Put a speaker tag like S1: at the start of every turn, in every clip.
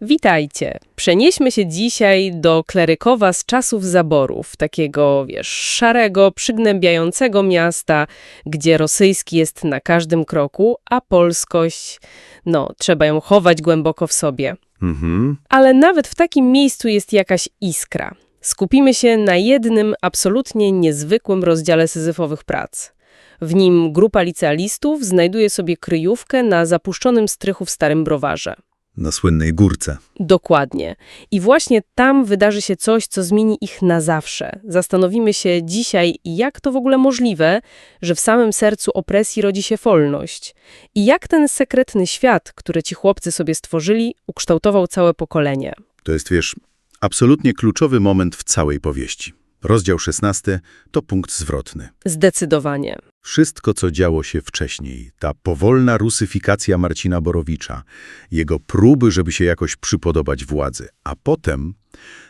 S1: Witajcie. Przenieśmy się dzisiaj do Klerykowa z czasów zaborów, takiego, wiesz, szarego, przygnębiającego miasta, gdzie rosyjski jest na każdym kroku, a polskość, no, trzeba ją chować głęboko w sobie.
S2: Mhm.
S1: Ale nawet w takim miejscu jest jakaś iskra. Skupimy się na jednym absolutnie niezwykłym rozdziale syzyfowych prac. W nim grupa licealistów znajduje sobie kryjówkę na zapuszczonym strychu w Starym Browarze.
S2: Na słynnej górce.
S1: Dokładnie. I właśnie tam wydarzy się coś, co zmieni ich na zawsze. Zastanowimy się dzisiaj, jak to w ogóle możliwe, że w samym sercu opresji rodzi się wolność. I jak ten sekretny świat, który ci chłopcy sobie stworzyli, ukształtował całe pokolenie.
S2: To jest, wiesz, absolutnie kluczowy moment w całej powieści. Rozdział 16 to punkt zwrotny.
S1: Zdecydowanie.
S2: Wszystko, co działo się wcześniej, ta powolna rusyfikacja Marcina Borowicza, jego próby, żeby się jakoś przypodobać władzy, a potem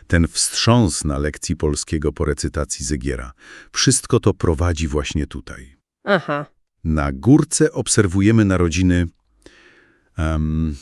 S2: ten wstrząs na lekcji polskiego po recytacji Zygiera. Wszystko to prowadzi właśnie tutaj.
S1: Aha.
S2: Na górce obserwujemy narodziny em,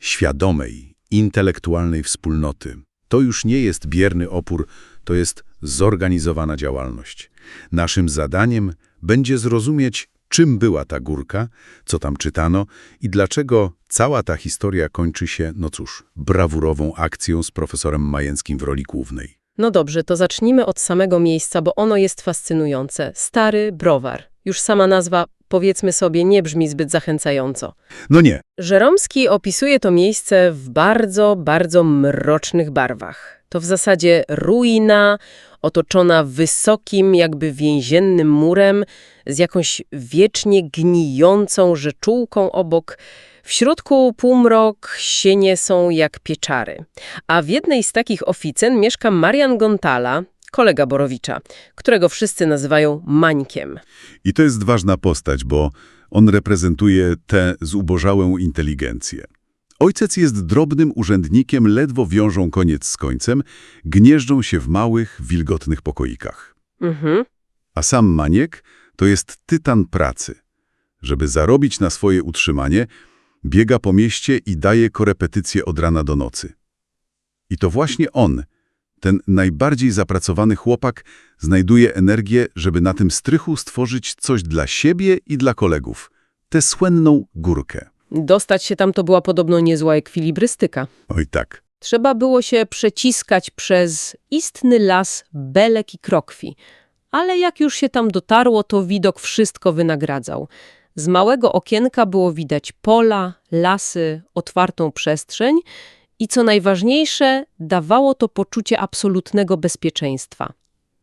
S2: świadomej, intelektualnej wspólnoty. To już nie jest bierny opór, to jest zorganizowana działalność. Naszym zadaniem będzie zrozumieć, czym była ta górka, co tam czytano i dlaczego cała ta historia kończy się, no cóż, brawurową akcją z profesorem Majęckim w roli głównej.
S1: No dobrze, to zacznijmy od samego miejsca, bo ono jest fascynujące. Stary Browar. Już sama nazwa, powiedzmy sobie, nie brzmi zbyt zachęcająco.
S2: No nie,
S1: Żeromski opisuje to miejsce w bardzo, bardzo mrocznych barwach. To w zasadzie ruina, otoczona wysokim, jakby więziennym murem, z jakąś wiecznie gnijącą rzeczułką obok. W środku półmrok, sienie są jak pieczary. A w jednej z takich oficen mieszka Marian Gontala, kolega Borowicza, którego wszyscy nazywają Mańkiem.
S2: I to jest ważna postać, bo on reprezentuje tę zubożałą inteligencję. Ojciec jest drobnym urzędnikiem, ledwo wiążą koniec z końcem, gnieżdżą się w małych, wilgotnych pokoikach.
S1: Mhm.
S2: A sam Maniek to jest tytan pracy. Żeby zarobić na swoje utrzymanie, biega po mieście i daje korepetycje od rana do nocy. I to właśnie on, ten najbardziej zapracowany chłopak, znajduje energię, żeby na tym strychu stworzyć coś dla siebie i dla kolegów. Tę słynną górkę.
S1: Dostać się tam to była podobno niezła ekwilibrystyka.
S2: Oj tak.
S1: Trzeba było się przeciskać przez istny las belek i krokwi. Ale jak już się tam dotarło, to widok wszystko wynagradzał. Z małego okienka było widać pola, lasy, otwartą przestrzeń i co najważniejsze, dawało to poczucie absolutnego bezpieczeństwa.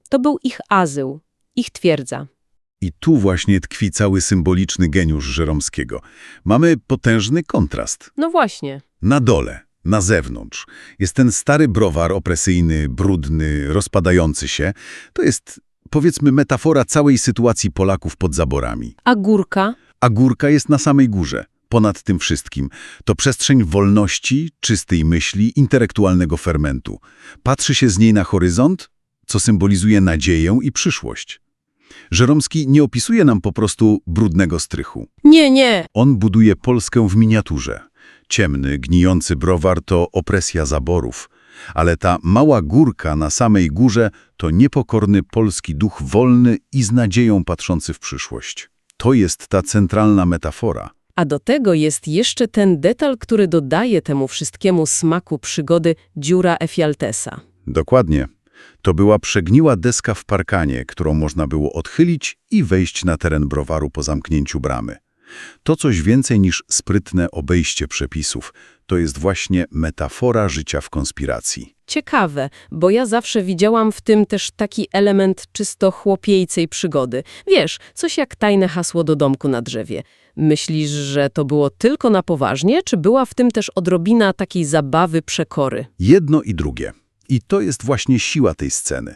S1: To był ich azyl, ich twierdza.
S2: I tu właśnie tkwi cały symboliczny geniusz Żeromskiego. Mamy potężny kontrast.
S1: No właśnie.
S2: Na dole, na zewnątrz, jest ten stary browar opresyjny, brudny, rozpadający się. To jest, powiedzmy, metafora całej sytuacji Polaków pod zaborami.
S1: A górka?
S2: A górka jest na samej górze, ponad tym wszystkim. To przestrzeń wolności, czystej myśli, intelektualnego fermentu. Patrzy się z niej na horyzont, co symbolizuje nadzieję i przyszłość. Żeromski nie opisuje nam po prostu brudnego strychu.
S1: Nie, nie.
S2: On buduje Polskę w miniaturze. Ciemny, gnijący browar to opresja zaborów, ale ta mała górka na samej górze to niepokorny polski duch wolny i z nadzieją patrzący w przyszłość. To jest ta centralna metafora.
S1: A do tego jest jeszcze ten detal, który dodaje temu wszystkiemu smaku przygody dziura Efialtesa.
S2: Dokładnie. To była przegniła deska w parkanie, którą można było odchylić i wejść na teren browaru po zamknięciu bramy. To coś więcej niż sprytne obejście przepisów. To jest właśnie metafora życia w konspiracji.
S1: Ciekawe, bo ja zawsze widziałam w tym też taki element czysto chłopiejcej przygody. Wiesz, coś jak tajne hasło do domku na drzewie. Myślisz, że to było tylko na poważnie, czy była w tym też odrobina takiej zabawy przekory?
S2: Jedno i drugie. I to jest właśnie siła tej sceny.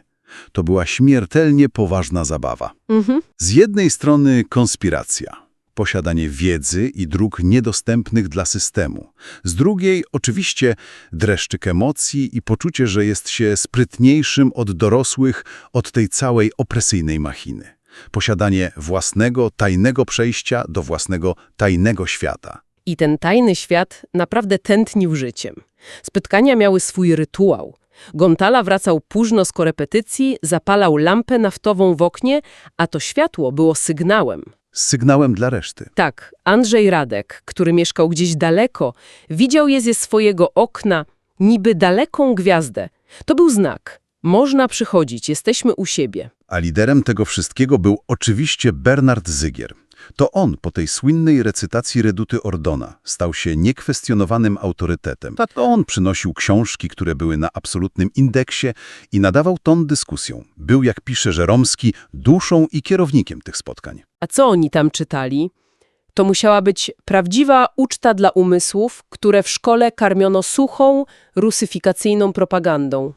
S2: To była śmiertelnie poważna zabawa.
S1: Mhm.
S2: Z jednej strony konspiracja, posiadanie wiedzy i dróg niedostępnych dla systemu. Z drugiej oczywiście dreszczyk emocji i poczucie, że jest się sprytniejszym od dorosłych, od tej całej opresyjnej machiny. Posiadanie własnego, tajnego przejścia do własnego, tajnego świata.
S1: I ten tajny świat naprawdę tętnił życiem. Spotkania miały swój rytuał. Gontala wracał późno z korepetycji, zapalał lampę naftową w oknie, a to światło było sygnałem.
S2: Sygnałem dla reszty.
S1: Tak, Andrzej Radek, który mieszkał gdzieś daleko, widział je ze swojego okna, niby daleką gwiazdę. To był znak. Można przychodzić, jesteśmy u siebie.
S2: A liderem tego wszystkiego był oczywiście Bernard Zygier. To on po tej słynnej recytacji Reduty Ordona stał się niekwestionowanym autorytetem. To on przynosił książki, które były na absolutnym indeksie i nadawał ton dyskusjom. Był, jak pisze Żeromski, duszą i kierownikiem tych spotkań.
S1: A co oni tam czytali? To musiała być prawdziwa uczta dla umysłów, które w szkole karmiono suchą, rusyfikacyjną propagandą.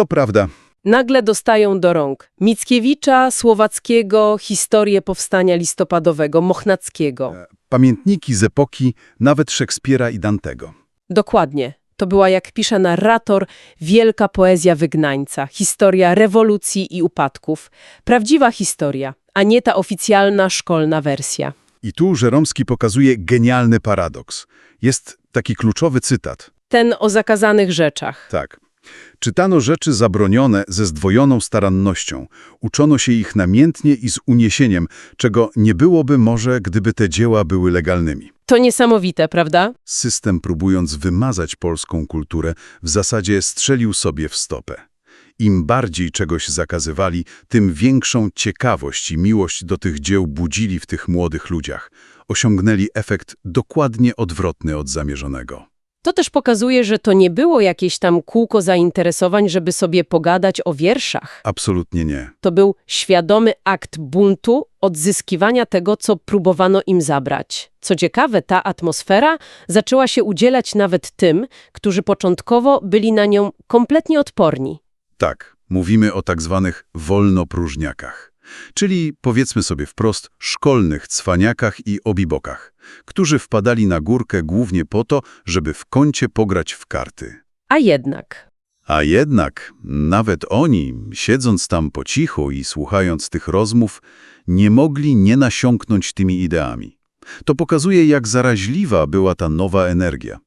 S2: To prawda,
S1: Nagle dostają do rąk Mickiewicza, Słowackiego, historię powstania listopadowego, Mochnackiego.
S2: pamiętniki z epoki nawet Szekspira i Dantego.
S1: Dokładnie. To była, jak pisze narrator, wielka poezja wygnańca, historia rewolucji i upadków. Prawdziwa historia, a nie ta oficjalna szkolna wersja.
S2: I tu Żeromski pokazuje genialny paradoks. Jest taki kluczowy cytat.
S1: Ten o zakazanych rzeczach.
S2: Tak. Czytano rzeczy zabronione ze zdwojoną starannością. Uczono się ich namiętnie i z uniesieniem, czego nie byłoby może, gdyby te dzieła były legalnymi.
S1: To niesamowite, prawda?
S2: System, próbując wymazać polską kulturę, w zasadzie strzelił sobie w stopę. Im bardziej czegoś zakazywali, tym większą ciekawość i miłość do tych dzieł budzili w tych młodych ludziach. Osiągnęli efekt dokładnie odwrotny od zamierzonego.
S1: To też pokazuje, że to nie było jakieś tam kółko zainteresowań, żeby sobie pogadać o wierszach.
S2: Absolutnie nie.
S1: To był świadomy akt buntu, odzyskiwania tego, co próbowano im zabrać. Co ciekawe, ta atmosfera zaczęła się udzielać nawet tym, którzy początkowo byli na nią kompletnie odporni.
S2: Tak, mówimy o tak zwanych wolnopróżniakach, czyli powiedzmy sobie wprost szkolnych cwaniakach i obibokach, którzy wpadali na górkę głównie po to, żeby w kącie pograć w karty.
S1: A jednak,
S2: A jednak nawet oni, siedząc tam po cichu i słuchając tych rozmów, nie mogli nie nasiąknąć tymi ideami. To pokazuje, jak zaraźliwa była ta nowa energia.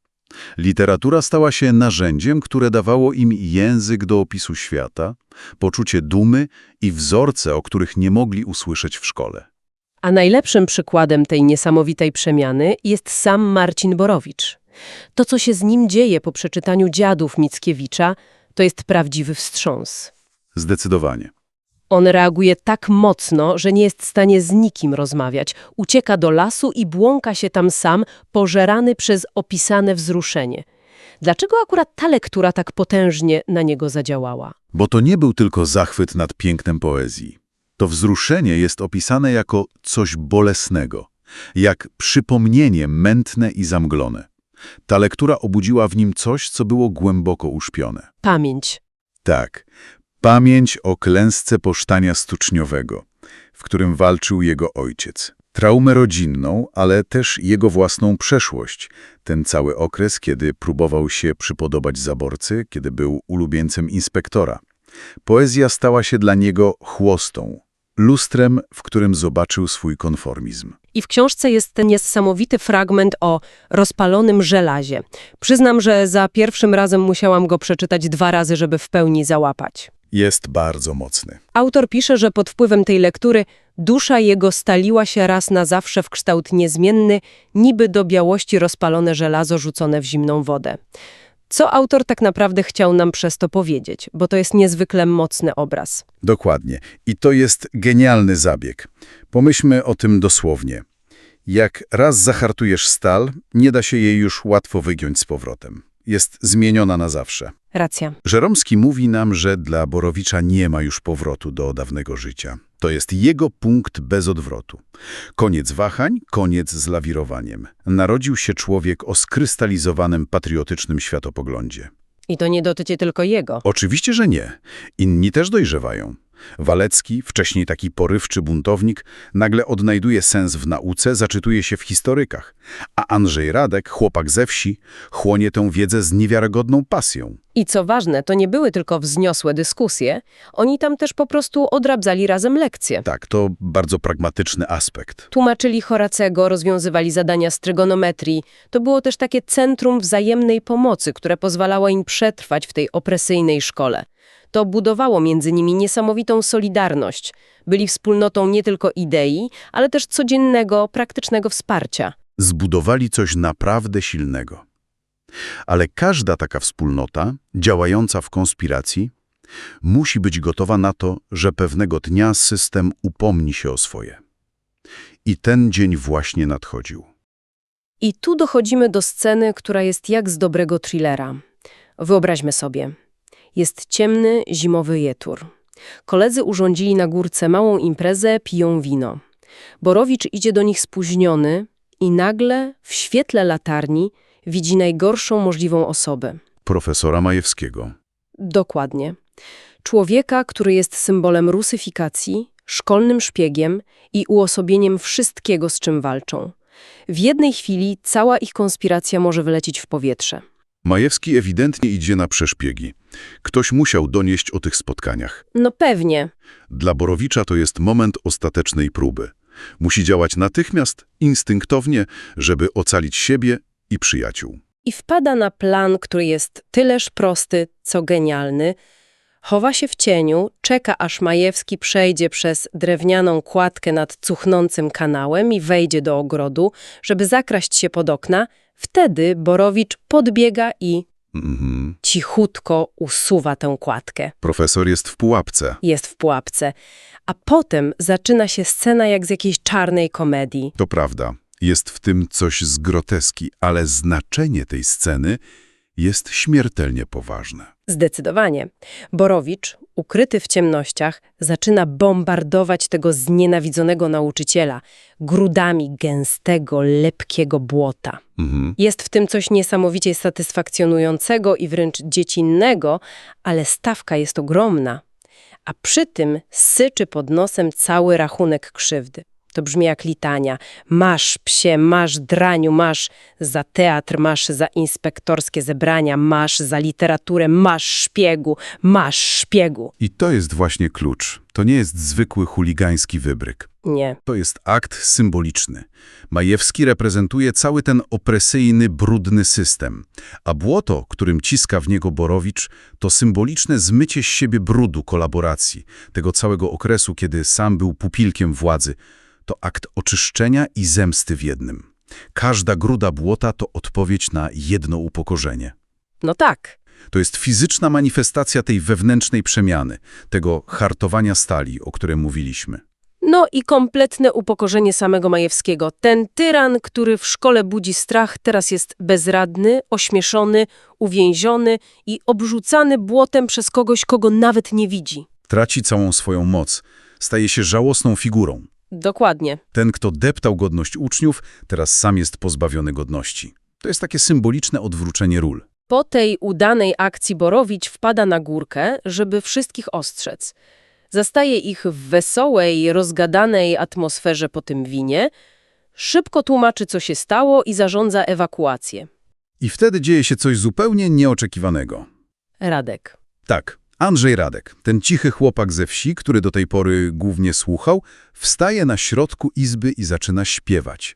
S2: Literatura stała się narzędziem, które dawało im język do opisu świata, poczucie dumy i wzorce, o których nie mogli usłyszeć w szkole.
S1: a najlepszym przykładem tej niesamowitej przemiany jest sam Marcin Borowicz. To, co się z nim dzieje po przeczytaniu dziadów Mickiewicza, to jest prawdziwy wstrząs.
S2: Zdecydowanie.
S1: On reaguje tak mocno, że nie jest w stanie z nikim rozmawiać. Ucieka do lasu i błąka się tam sam, pożerany przez opisane wzruszenie. Dlaczego akurat ta lektura tak potężnie na niego zadziałała?
S2: Bo to nie był tylko zachwyt nad pięknem poezji. To wzruszenie jest opisane jako coś bolesnego, jak przypomnienie mętne i zamglone. Ta lektura obudziła w nim coś, co było głęboko uszpione.
S1: Pamięć.
S2: Tak, pamięć o klęsce posztania stuczniowego, w którym walczył jego ojciec. Traumę rodzinną, ale też jego własną przeszłość. Ten cały okres, kiedy próbował się przypodobać zaborcy, kiedy był ulubieńcem inspektora. Poezja stała się dla niego chłostą, lustrem, w którym zobaczył swój konformizm.
S1: I w książce jest ten niesamowity fragment o rozpalonym żelazie. Przyznam, że za pierwszym razem musiałam go przeczytać dwa razy, żeby w pełni załapać.
S2: Jest bardzo mocny.
S1: Autor pisze, że pod wpływem tej lektury dusza jego staliła się raz na zawsze w kształt niezmienny, niby do białości rozpalone żelazo rzucone w zimną wodę. Co autor tak naprawdę chciał nam przez to powiedzieć, bo to jest niezwykle mocny obraz.
S2: Dokładnie. I to jest genialny zabieg. Pomyślmy o tym dosłownie. Jak raz zahartujesz stal, nie da się jej już łatwo wygiąć z powrotem. Jest zmieniona na zawsze.
S1: Racja.
S2: Żeromski mówi nam, że dla Borowicza nie ma już powrotu do dawnego życia. To jest jego punkt bez odwrotu. Koniec wahań, koniec z lawirowaniem. Narodził się człowiek o skrystalizowanym patriotycznym światopoglądzie.
S1: I to nie dotyczy tylko jego.
S2: Oczywiście, że nie. Inni też dojrzewają. Walecki, wcześniej taki porywczy buntownik, nagle odnajduje sens w nauce, zaczytuje się w historykach, a Andrzej Radek, chłopak ze wsi, chłonie tę wiedzę z niewiarygodną pasją.
S1: I co ważne, to nie były tylko wzniosłe dyskusje, oni tam też po prostu odrabzali razem lekcje.
S2: Tak, to bardzo pragmatyczny aspekt.
S1: Tłumaczyli Horacego, rozwiązywali zadania z trygonometrii. To było też takie centrum wzajemnej pomocy, które pozwalało im przetrwać w tej opresyjnej szkole. To budowało między nimi niesamowitą solidarność. Byli wspólnotą nie tylko idei, ale też codziennego, praktycznego wsparcia.
S2: Zbudowali coś naprawdę silnego. Ale każda taka wspólnota, działająca w konspiracji, musi być gotowa na to, że pewnego dnia system upomni się o swoje. I ten dzień właśnie nadchodził.
S1: I tu dochodzimy do sceny, która jest jak z dobrego thrillera. Wyobraźmy sobie. Jest ciemny, zimowy wieczór. Koledzy urządzili na górce małą imprezę, piją wino. Borowicz idzie do nich spóźniony i nagle, w świetle latarni, widzi najgorszą możliwą osobę.
S2: Profesora Majewskiego.
S1: Dokładnie. Człowieka, który jest symbolem rusyfikacji, szkolnym szpiegiem i uosobieniem wszystkiego, z czym walczą. W jednej chwili cała ich konspiracja może wylecieć w powietrze.
S2: Majewski ewidentnie idzie na przeszpiegi. Ktoś musiał donieść o tych spotkaniach.
S1: No pewnie.
S2: Dla Borowicza to jest moment ostatecznej próby. Musi działać natychmiast, instynktownie, żeby ocalić siebie i przyjaciół.
S1: I wpada na plan, który jest tyleż prosty, co genialny. Chowa się w cieniu, czeka aż Majewski przejdzie przez drewnianą kładkę nad cuchnącym kanałem i wejdzie do ogrodu, żeby zakraść się pod okna. Wtedy Borowicz podbiega i
S2: Mhm.
S1: cichutko usuwa tę kładkę.
S2: Profesor jest w pułapce.
S1: Jest w pułapce. A potem zaczyna się scena jak z jakiejś czarnej komedii.
S2: To prawda. Jest w tym coś z groteski, ale znaczenie tej sceny jest śmiertelnie poważne.
S1: Zdecydowanie. Borowicz, ukryty w ciemnościach, zaczyna bombardować tego znienawidzonego nauczyciela grudami gęstego, lepkiego błota.
S2: Mhm.
S1: Jest w tym coś niesamowicie satysfakcjonującego i wręcz dziecinnego, ale stawka jest ogromna. A przy tym syczy pod nosem cały rachunek krzywdy. To brzmi jak litania. Masz psie, masz draniu, masz za teatr, masz za inspektorskie zebrania, masz za literaturę, masz szpiegu, masz szpiegu.
S2: I to jest właśnie klucz. To nie jest zwykły chuligański wybryk.
S1: Nie.
S2: To jest akt symboliczny. Majewski reprezentuje cały ten opresyjny, brudny system, a błoto, którym ciska w niego Borowicz, to symboliczne zmycie z siebie brudu kolaboracji, tego całego okresu, kiedy sam był pupilkiem władzy. To akt oczyszczenia i zemsty w jednym. Każda gruda błota to odpowiedź na jedno upokorzenie.
S1: No tak.
S2: To jest fizyczna manifestacja tej wewnętrznej przemiany, tego hartowania stali, o którym mówiliśmy.
S1: No i kompletne upokorzenie samego Majewskiego. Ten tyran, który w szkole budzi strach, teraz jest bezradny, ośmieszony, uwięziony i obrzucany błotem przez kogoś, kogo nawet nie widzi.
S2: Traci całą swoją moc, staje się żałosną figurą.
S1: Dokładnie.
S2: Ten, kto deptał godność uczniów, teraz sam jest pozbawiony godności. To jest takie symboliczne odwrócenie ról.
S1: Po tej udanej akcji Borowicz wpada na górkę, żeby wszystkich ostrzec. Zastaje ich w wesołej, rozgadanej atmosferze po tym winie, szybko tłumaczy, co się stało i zarządza ewakuację.
S2: I wtedy dzieje się coś zupełnie nieoczekiwanego.
S1: Radek.
S2: Tak, Andrzej Radek, ten cichy chłopak ze wsi, który do tej pory głównie słuchał, wstaje na środku izby i zaczyna śpiewać.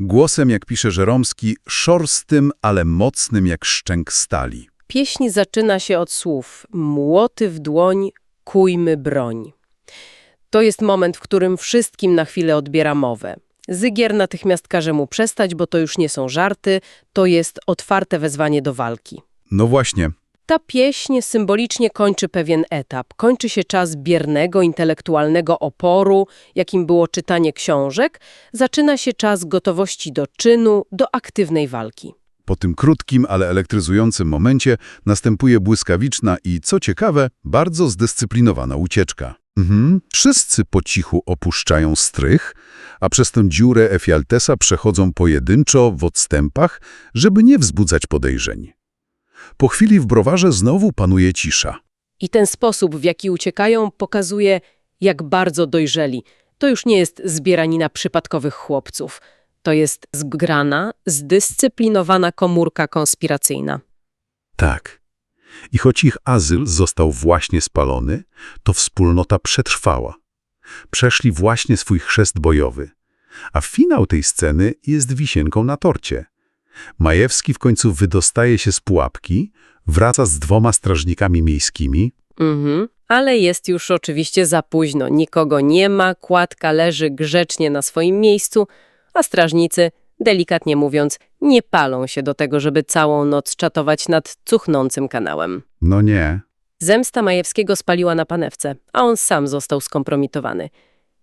S2: Głosem, jak pisze Żeromski, szorstym, ale mocnym jak szczęk stali.
S1: Pieśń zaczyna się od słów Młoty w dłoń, kujmy broń. To jest moment, w którym wszystkim na chwilę odbiera mowę. Zygier natychmiast każe mu przestać, bo to już nie są żarty, to jest otwarte wezwanie do walki.
S2: No właśnie,
S1: Ta pieśń symbolicznie kończy pewien etap. Kończy się czas biernego, intelektualnego oporu, jakim było czytanie książek. Zaczyna się czas gotowości do czynu, do aktywnej walki.
S2: Po tym krótkim, ale elektryzującym momencie następuje błyskawiczna i, co ciekawe, bardzo zdyscyplinowana ucieczka. Mhm. Wszyscy po cichu opuszczają strych, a przez tę dziurę Efialtesa przechodzą pojedynczo w odstępach, żeby nie wzbudzać podejrzeń. Po chwili w browarze znowu panuje cisza.
S1: I ten sposób, w jaki uciekają, pokazuje, jak bardzo dojrzeli. To już nie jest zbieranina przypadkowych chłopców. To jest zgrana, zdyscyplinowana komórka konspiracyjna.
S2: Tak. I choć ich azyl został właśnie spalony, to wspólnota przetrwała. Przeszli właśnie swój chrzest bojowy. A finał tej sceny jest wisienką na torcie. Majewski w końcu wydostaje się z pułapki, wraca z dwoma strażnikami miejskimi,
S1: Mhm. Ale jest już oczywiście za późno. Nikogo nie ma, kładka leży grzecznie na swoim miejscu, a strażnicy, delikatnie mówiąc, nie palą się do tego, żeby całą noc czatować nad cuchnącym kanałem.
S2: no nie,
S1: Zemsta Majewskiego spaliła na panewce, a on sam został skompromitowany.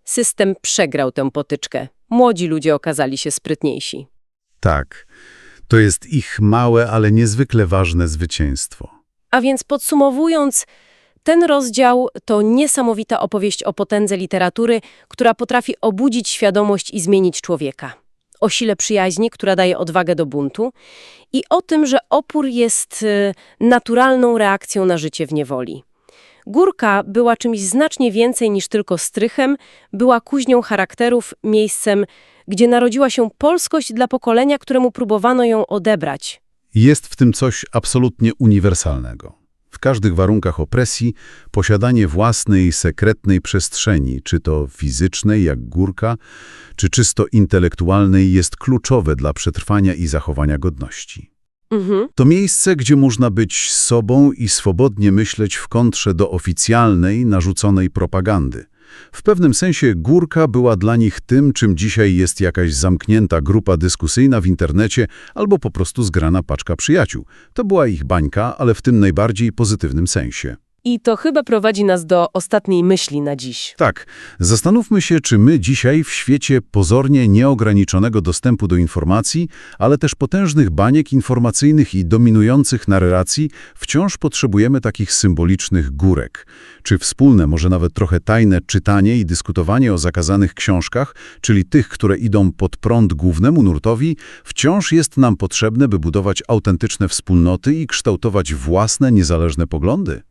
S1: System przegrał tę potyczkę. Młodzi ludzie okazali się sprytniejsi.
S2: tak. To jest ich małe, ale niezwykle ważne zwycięstwo.
S1: A więc podsumowując, ten rozdział to niesamowita opowieść o potędze literatury, która potrafi obudzić świadomość i zmienić człowieka. O sile przyjaźni, która daje odwagę do buntu i o tym, że opór jest y, naturalną reakcją na życie w niewoli. Górka była czymś znacznie więcej niż tylko strychem, była kuźnią charakterów, miejscem, gdzie narodziła się polskość dla pokolenia, któremu próbowano ją odebrać.
S2: Jest w tym coś absolutnie uniwersalnego. W każdych warunkach opresji posiadanie własnej, sekretnej przestrzeni, czy to fizycznej jak górka, czy czysto intelektualnej, jest kluczowe dla przetrwania i zachowania godności.
S1: Mhm.
S2: To miejsce, gdzie można być sobą i swobodnie myśleć w kontrze do oficjalnej, narzuconej propagandy. W pewnym sensie górka była dla nich tym, czym dzisiaj jest jakaś zamknięta grupa dyskusyjna w internecie albo po prostu zgrana paczka przyjaciół. To była ich bańka, ale w tym najbardziej pozytywnym sensie.
S1: I to chyba prowadzi nas do ostatniej myśli na dziś.
S2: Tak, zastanówmy się, czy my dzisiaj w świecie pozornie nieograniczonego dostępu do informacji, ale też potężnych baniek informacyjnych i dominujących narracji, wciąż potrzebujemy takich symbolicznych górek. Czy wspólne, może nawet trochę tajne czytanie i dyskutowanie o zakazanych książkach, czyli tych, które idą pod prąd głównemu nurtowi, wciąż jest nam potrzebne, by budować autentyczne wspólnoty i kształtować własne, niezależne poglądy?